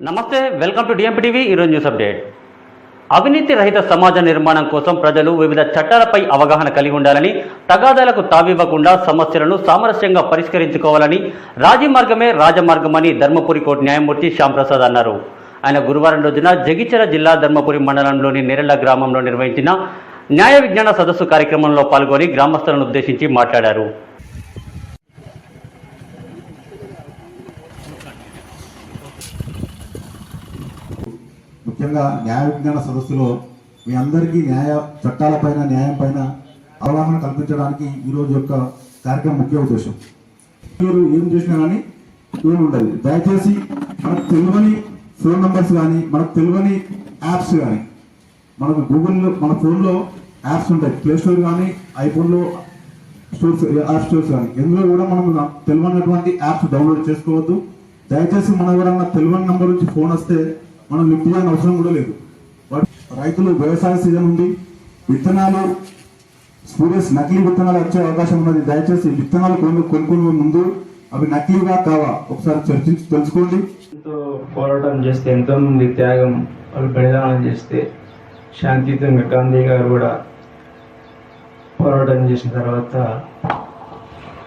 నమస్తే welcome to DMP TV ఈరోజు news update అవినీతి రహిత సమాజ నిర్మాణం కోసం ప్రజలు వివిధ చట్టాలపై అవగాహన కలిగి ఉండాలని తగాదాలకు తావివ్వకుండా సమస్యలను సామరస్యంగా పరిష్కరించుకోవాలని రాజీ మార్గమే రాజమార్గమని ధర్మపురి కోర్టు న్యాయమూర్తి శ్యాంప్రసాద్ అన్నారు. ఆయన గురువారం రోజున జగిచెర జిల్లా ధర్మపురి మండలంలోని నెరెళ్ళ గ్రామంలో నిర్వహించిన న్యాయ విజ్ఞాన సదస్సు కార్యక్రమంలో పాల్గొని గ్రామస్తులను ఉద్దేశించి మాట్లాడారు. ముఖ్యంగా న్యాయ విజ్ఞాన సదస్సులో మీ అందరికీ న్యాయ చట్టాలపైన న్యాయం పైన అవగాహన కల్పించడానికి ఈరోజు యొక్క కార్యక్రమం ముఖ్య ఉద్దేశం. మీరు ఏం చేసినా కానీ ఏమి ఉండదు. దయచేసి మనకు తెలియని ఫోన్ నంబర్స్ కానీ మనకు తెలియని యాప్స్ కానీ మనకు గూగుల్లో మన ఫోన్లో యాప్స్ ఉంటాయి. ప్లే స్టోర్ కానీ ఐఫోన్లో స్టోర్స్ యాప్ స్టోర్స్ కానీ ఎందులో కూడా మనం తెలియనటువంటి యాప్స్ డౌన్లోడ్ చేసుకోవద్దు. దయచేసి మన ఎవరన్నా తెలియని నంబర్ నుంచి ఫోన్ వస్తే మనం లిఫ్ట్ అవసరం కూడా లేదు. రైతులు వ్యవసాయ సీజన్ ఉంది. విత్తనాలు స్పూరియస్ నకిలీ విత్తనాలు వచ్చే అవకాశం ఉన్నది. దయచేసి విత్తనాలు కొను కొనుక్కునే ముందు అవి నకిలీగా కావా? ఒకసారి చర్చించి తెలుసుకోండి. ఎంతో పోరాటం చేస్తే ఎంతో మంది త్యాగం వాళ్ళు బలిదానం చేస్తే శాంతియుతంగా గాంధీ గారు కూడా పోరాటం చేసిన తర్వాత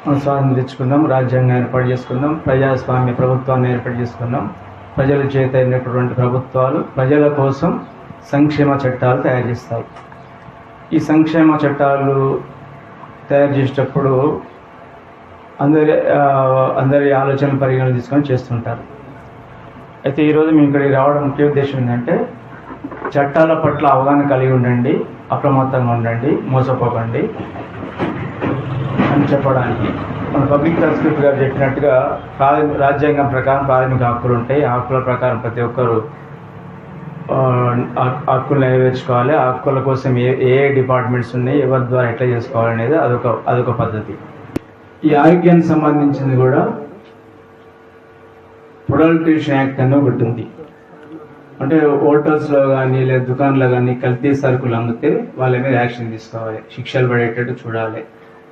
మనం స్వాతంత్రం తెచ్చుకున్నాం రాజ్యాంగం ఏర్పాటు చేసుకున్నాం ప్రజాస్వామ్య ప్రభుత్వాన్ని ఏర్పాటు చేసుకున్నాం ప్రజల చేత అయినటువంటి ప్రభుత్వాలు ప్రజల కోసం సంక్షేమ చట్టాలు తయారు చేస్తాయి. ఈ సంక్షేమ చట్టాలు తయారు చేసేటప్పుడు అందరి అందరి ఆలోచన పరిగణన తీసుకొని చేస్తుంటారు. అయితే ఈరోజు మేము ఇక్కడికి రావడం ముఖ్య ఉద్దేశం ఏంటంటే చట్టాల పట్ల అవగాహన కలిగి ఉండండి అప్రమత్తంగా ఉండండి మోసపోకండి. అని చెప్పడానికి. మన పబ్లిక్ ప్రాసిక్యూటర్ గారు చెప్పినట్టుగా ప్రాథమిక రాజ్యాంగం ప్రకారం ప్రాథమిక హక్కులు ఉంటాయి. హక్కుల ప్రకారం ప్రతి ఒక్కరు హక్కులు నెరవేర్చుకోవాలి. ఆ హక్కుల కోసం ఏ ఏ డిపార్ట్మెంట్స్ ఉన్నాయి ఎవరి ద్వారా ఎట్లా చేసుకోవాలనేది అదొక అదొక పద్ధతి. ఈ ఆరోగ్యానికి సంబంధించింది కూడా ప్రొడల్ట్రేషన్ యాక్ట్ అని ఒకటి ఉంది. అంటే హోటల్స్లో కానీ లేదా దుకాణంలో కానీ కల్తీ సరుకులు అమ్మితే వాళ్ళ మీద యాక్షన్ తీసుకోవాలి. శిక్షలు పడేటట్టు చూడాలి.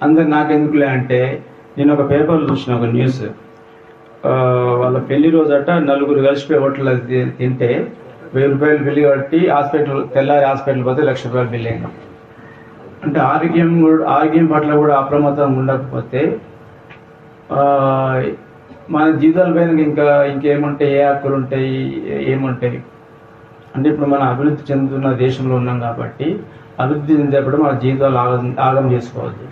అందరు నాకెందుకులే అంటే నేను ఒక పేపర్లో చూసిన ఒక న్యూస్. వాళ్ళ పెళ్ళి రోజట నలుగురు కలిసిపోయి హోటల్ తి- తింటే వెయ్యి రూపాయలు బిల్లు కట్టి హాస్పిటల్ తెల్లారి హాస్పిటల్ పోతే లక్ష రూపాయలు బిల్లు అయినా అంటే ఆరోగ్యం కూడా ఆరోగ్యం పట్ల కూడా అప్రమత్తం ఉండకపోతే మన జీవితాల పైన ఇంకా ఇంకేముంటాయి ఏ హక్కులు ఉంటాయి ఏముంటాయి? అంటే ఇప్పుడు మనం అభివృద్ధి చెందుతున్న దేశంలో ఉన్నాం కాబట్టి అభివృద్ధి చెందేటప్పుడు మన జీవితాలు ఆగం ఆగం చేసుకోవద్దు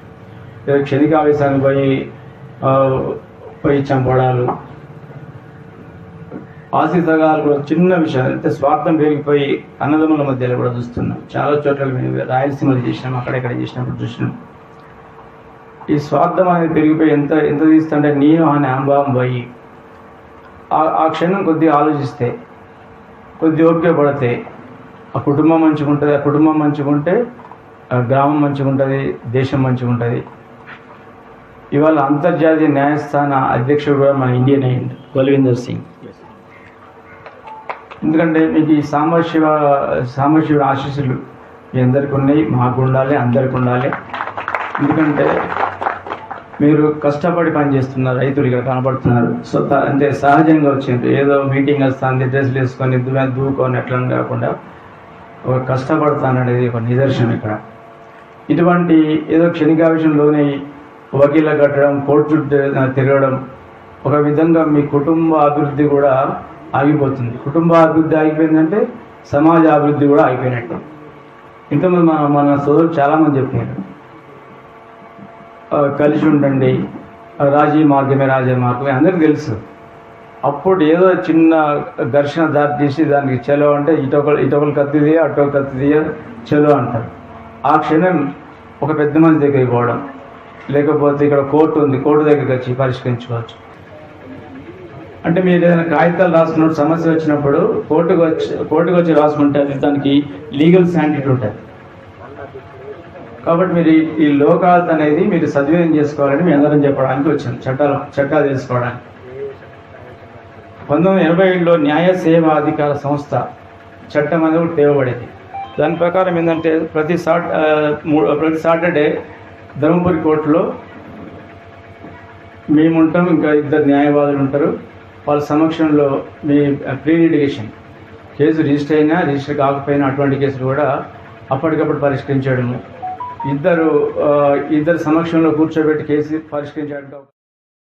ఏదో క్షణిక ఆవేశానికి పోయి పోయి చంపడాలు ఆస్తి చిన్న విషయాలు అంటే స్వార్థం పెరిగిపోయి అన్నదమ్ముల మధ్యలో కూడా చూస్తున్నాం. చాలా చోట్ల మేము రాయలసీమలు చేసినాం అక్కడెక్కడ చేసినప్పుడు చూసినాం. ఈ స్వార్థం అనేది పెరిగిపోయి ఎంత ఎంత తీస్తుంటే నేను ఆ నాంబాం పోయి ఆ- క్షణం కొద్దిగా ఆలోచిస్తే కొద్ది ఓపిక పడితే ఆ కుటుంబం మంచిగా ఉంటుంది ఆ కుటుంబం మంచిగా ఉంటే ఆ గ్రామం మంచిగా ఉంటుంది దేశం మంచిగా ఉంటుంది ఇవాళ అంతర్జాతీయ న్యాయస్థాన అధ్యక్షుడు కూడా మన ఇండియన్ అయ్యింది బల్వీందర్ సింగ్. ఎందుకంటే మీకు ఈ సామశివ సామశివ ఆశీస్సులు మీ అందరికి ఉన్నాయి మాకు ఉండాలి అందరికి ఉండాలి. ఎందుకంటే మీరు కష్టపడి పని చేస్తున్నారు రైతులు ఇక్కడ కనబడుతున్నారు సో అంటే సహజంగా వచ్చింది. ఏదో మీటింగ్ వస్తుంది డ్రెస్లు వేసుకొని దూ దూకొని ఎట్లా కాకుండా ఒక కష్టపడతాననేది ఒక నిదర్శనం ఇక్కడ. ఇటువంటి ఏదో క్షణికావిషయంలోనే వకీల కట్టడం కోర్టు తిరగడం ఒక విధంగా మీ కుటుంబ అభివృద్ధి కూడా ఆగిపోతుంది. కుటుంబ అభివృద్ధి ఆగిపోయిందంటే సమాజ అభివృద్ధి కూడా ఆగిపోయినట్టు. ఇంతమంది మన మన సోదరులు చాలామంది చెప్పారు. కలిసి ఉండండి రాజీ మార్గమే రాజీ మార్గమే అందరికీ తెలుసు. అప్పుడు ఏదో చిన్న ఘర్షణ దారి తీసి దానికి చెలో అంటే ఇటొకరు ఇటొకరు కత్తిది కత్తి కత్తిది చెలో అంటారు. ఆ క్షణం ఒక పెద్ద మంది దగ్గరికి పోవడం లేకపోతే ఇక్కడ కోర్టు ఉంది కోర్టు దగ్గరికి వచ్చి పరిష్కరించుకోవచ్చు. అంటే మీరు ఏదైనా కాగితాలు రాసుకున్నప్పుడు సమస్య వచ్చినప్పుడు కోర్టుకు వచ్చి కోర్టుకు వచ్చి రాసుకుంటే అది దానికి లీగల్ శాంటిటీ ఉంటుంది. కాబట్టి మీరు ఈ- ఈ అనేది మీరు సద్వినియోగం చేసుకోవాలని మీ అందరం చెప్పడానికి వచ్చాం చట్టాలు చట్టాలు తీసుకోవడానికి పంతొమ్మిది ఎనభై ఏడులో న్యాయ సేవా అధికార సంస్థ చట్టం అనేది ఒకటి తేవబడేది. దాని ప్రకారం ఏంటంటే ప్రతి సాట్ ప్రతి సాటర్డే ధర్మపురి కోర్టులో మేము ఉంటాం ఇంకా ఇద్దరు న్యాయవాదులు ఉంటారు. వాళ్ళ సమక్షంలో మీ ప్రీ లిటిగేషన్ కేసు రిజిస్టర్ అయినా రిజిస్టర్ కాకపోయినా అటువంటి కేసులు కూడా అప్పటికప్పుడు పరిష్కరించడము. ఇద్దరు ఇద్దరు సమక్షంలో కూర్చోబెట్టి కేసు పరిష్కరించడం.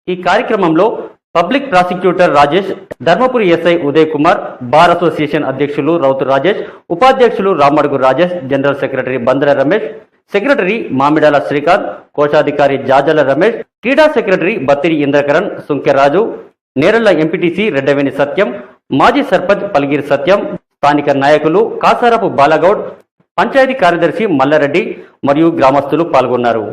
ఈ కార్యక్రమంలో public prosecutor Rajesh Dharmapuri SI Uday Kumar bar association అధ్యక్షులు రౌతు రాజేష్ ఉపాధ్యక్షులు Ramadugu Rajesh general secretary Bandara Ramesh secretary Mamidala Srikanth కోశాధికారి జాజల రమేష్ క్రీడా సెక్రటరీ బత్తిరి ఇంద్రకరణ్ సుంకెరాజు నేరళ్ళ ఎంపీటీసీ రెడ్డవేణి సత్యం మాజీ సర్పంచ్ పల్గిరి సత్యం స్థానిక నాయకులు కాసారపు బాలగౌడ్ పంచాయతీ కార్యదర్శి మల్లారెడ్డి మరియు గ్రామస్తులు పాల్గొన్నారు.